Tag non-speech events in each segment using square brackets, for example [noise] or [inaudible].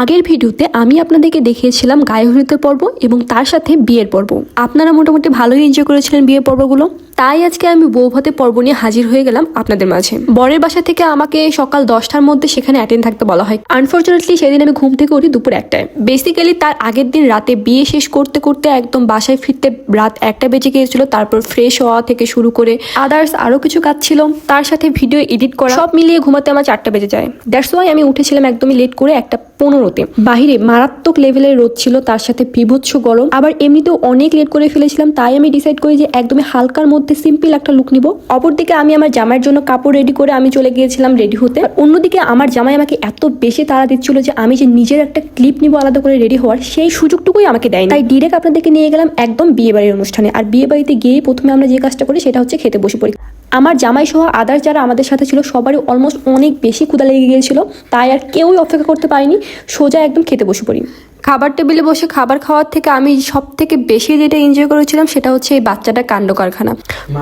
আগের ভিডিওতে আমি আপনাদেরকে দেখিয়েছিলাম গায়ে হলুদের পর্ব এবং তার সাথে বিয়ের পর্ব। আপনারা মোটামুটি ভালোই এনজয় করেছিলেন বিয়ের পর্বগুলো। তাই আজকে আমি বৌভাতে পর্ব নিয়ে হাজির হয়ে গেলাম আপনাদের মাঝে। বরের বাসা থেকে আমাকে সকাল দশটার মধ্যে সেখানে অ্যাটেন্ড থাকতে বলা হয়। আনফর্চুনেটলি সেদিন আমি ঘুম থেকে উঠি দুপুর একটায়। বেসিক্যালি তার আগের দিন রাতে বিয়ে শেষ করতে করতে একদম বাসায় ফিরতে রাত একটা বেজে গিয়েছিল, তারপর ফ্রেশ হওয়া থেকে শুরু করে আদার্স আরও কিছু কাজ ছিল। তার সাথে ভিডিও এডিট করা, সব মিলিয়ে ঘুমাতে আমার চারটা বেজে যায়। দ্যাটস ওয়াই আমি উঠেছিলাম একদমই লেট করে একটা পনেরোতে। বাহিরে মারাত্মক লেভেলের রোদ ছিল, তার সাথে বিভৎস গরম। আবার এমনিতেও অনেক লেট করে ফেলেছিলাম, তাই আমি ডিসাইড করি যে একদমই হালকার মধ্যে সিম্পল একটা লুক নিব। অপরদিকে আমি আমার জামাইয়ের জন্য কাপড় রেডি করে আমি চলে গিয়েছিলাম রেডি হতে। অন্যদিকে আমার জামাই আমাকে এত বেশি তাড়া দিচ্ছিল যে আমি যে নিজের একটা ক্লিপ নিব আলাদা করে রেডি হওয়ার, সেই সুযোগটুকুই আমাকে দেয়নি। তাই ডিরেক্ট আপনাদেরকে নিয়ে গেলাম একদম বিয়ে বাড়ির অনুষ্ঠানে। আর বিয়ে বাড়িতে গিয়ে প্রথমে আমরা যে কাজটা করি, সেটা হচ্ছে খেতে বসে পড়ি। আমার জামাই সহ আদার যারা আমাদের সাথে ছিল, সবারই অলমোস্ট অনেক বেশি ক্ষুদা লেগে গিয়েছিল। তাই আর কেউই অপেক্ষা করতে পারিনি, সোজা একদম খেতে বসে পড়ি। খাবার টেবিলে বসে খাবার খাওয়ার থেকে আমি সব থেকে বেশি যেটা এনজয় করেছিলাম, সেটা হচ্ছে এই বাচ্চাটা কাণ্ড কারখানা।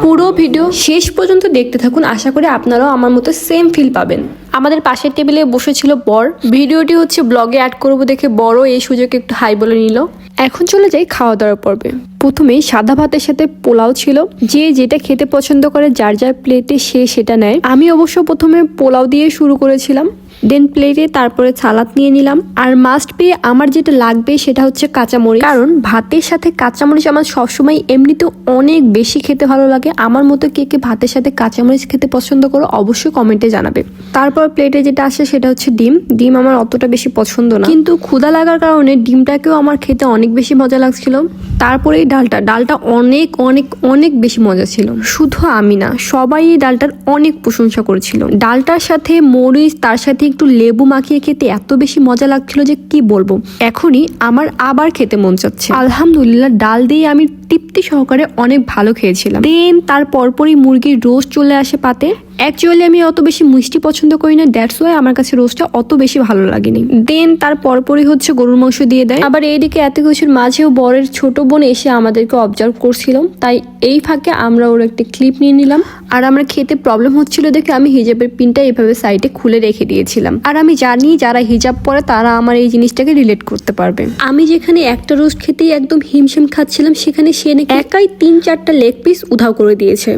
পুরো ভিডিও শেষ পর্যন্ত দেখতে থাকুন, আশা করি আপনারাও আমার মতো সেম ফিল পাবেন। আমাদের পাশের টেবিলে বসেছিল বর। ভিডিওটি হচ্ছে ব্লগে অ্যাড করব দেখে বড় এই সুযোগে একটু হাই বলে নিল। এখন চলে যাই খাওয়া দাওয়ার পর্বে। প্রথমেই সাদা ভাতের সাথে পোলাও ছিল। যে যেটা খেতে পছন্দ করে, যার যার প্লেটে সে সেটা নেয়। আমি অবশ্য প্রথমে পোলাও দিয়ে শুরু করেছিলাম। দেন প্লেটে তারপরে সালাদ নিয়ে নিলাম। আর মাস্ট বি আমার যেটা লাগবে সেটা হচ্ছে কাঁচামরিচ। কারণ ভাতের সাথে কাঁচামরিচ আমার সবসময় এমনিতে অনেক বেশি খেতে ভালো লাগে। আমার মতো কে কে ভাতের সাথে কাঁচামরিচ খেতে পছন্দ করো অবশ্যই কমেন্টে জানাবে। তারপর প্লেটে যেটা আসে সেটা হচ্ছে ডিম। ডিম আমার অতটা বেশি পছন্দ না। কিন্তু ক্ষুদা লাগার কারণে ডিমটাকেও আমার খেতে অনেক বেশি মজা লাগছিল। তারপরে এই ডালটা। ডালটা অনেক অনেক অনেক বেশি মজা ছিল। শুধু আমি না, সবাই এই ডালটার অনেক প্রশংসা করেছিল। ডালটার সাথে মরিচ, তার সাথে একটু লেবু মাখিয়ে খেতে এত বেশি মজা লাগছিল যে কি বলব? এখনই আমার আবার খেতে মন চাচ্ছে। আলহামদুলিল্লাহ, ডাল দিয়ে আমি তৃপ্তি সহকারে অনেক ভালো খেয়েছিলাম। দেন তার পরপরই মুরগির রোস্ট চলে আসে পাতে। অ্যাকচুয়ালি আমি অত বেশি মিষ্টি পছন্দ করি না দ্যাটস ওয়াই আমার কাছে রোস্টটা অত বেশি ভালো লাগেনি। দেন তার পরপরই হচ্ছে গরুর মাংস দিয়ে দেয়। আবার এইদিকে এত কিছুর মাঝেও বরের ছোট বোন এসে আমাদেরকে অবজার্ভ করছিল। তাই এই ফাঁকে আমরা ওর একটি ক্লিপ নিয়ে নিলাম। আর আমরা খেতে প্রবলেম হচ্ছিল দেখে আমি হিজাবের পিনটা এভাবে সাইডে খুলে রেখে দিয়েছিলাম। আর আমি জানি যারা হিজাব পরে তারা আমার এই জিনিসটাকে রিলেট করতে পারবে। আমি যেখানে একটা রোস্ট খেতেই একদম হিমশিম খাচ্ছিলাম, সেখানে সে নাকি একাই তিন চারটা লেগ পিস উধাও করে দিয়েছে।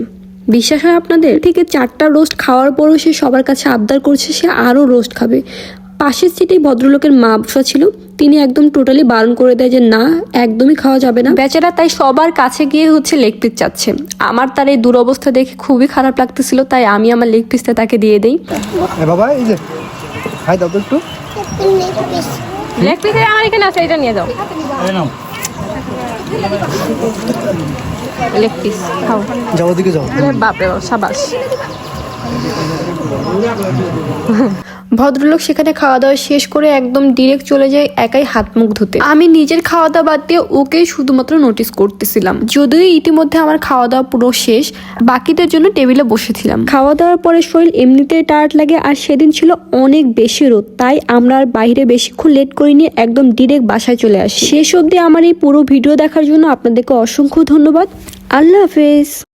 বিশ্বাস হয় আপনাদের? থেকে চারটা রোস্ট খাওয়ার পরও সে সবার কাছে আবদার করছে সে আরও রোস্ট খাবে। পাশের সিটেই ভদ্রলোকের মা বসা ছিল তিনি একদম টোটালি বারণ করে দেয় যে না একদমই খাওয়া যাবে না। বেচারা তাই সবার কাছে গিয়ে হচ্ছে লেগ পিস চাচ্ছে। আমার তার এই দুরবস্থা দেখে খুবই খারাপ লাগতেছিল তাই আমি আমার লেগ পিসটা তাকে দিয়ে দেই। বাবা এই যে খাই দাও একটু। লেগ পিস আমার এখানে আছে এটা নিয়ে যাও। লেগ পিস খাও। যাও দিকে যাও। বাপরে বাপ সাবাস। [laughs] ভদ্রলোক সেখানে খাওয়া দাওয়া শেষ করে একদম ডিরেক্ট চলে যায় একাই হাত মুখ ধুতে। আমি নিজের খাওয়া দাওয়া বাদ দিয়ে ওকে শুধুমাত্র নোটিস করতেছিলাম। যদিও ইতিমধ্যে আমার খাওয়া দাওয়া পুরো শেষ, বাকিদের জন্য টেবিলে বসেছিলাম। খাওয়া দাওয়ার পরে শরীর এমনিতেই টায়ার্ড লাগে আর সেদিন ছিল অনেক বেশি রোদ, তাই আমরা আর বাইরে বেশিক্ষণ লেট করিনি, একদম ডিরেক্ট বাসায় চলে আসি। শেষ অবধি আমার এই পুরো ভিডিও দেখার জন্য আপনাদেরকে অসংখ্য ধন্যবাদ। আল্লাহ হাফেজ।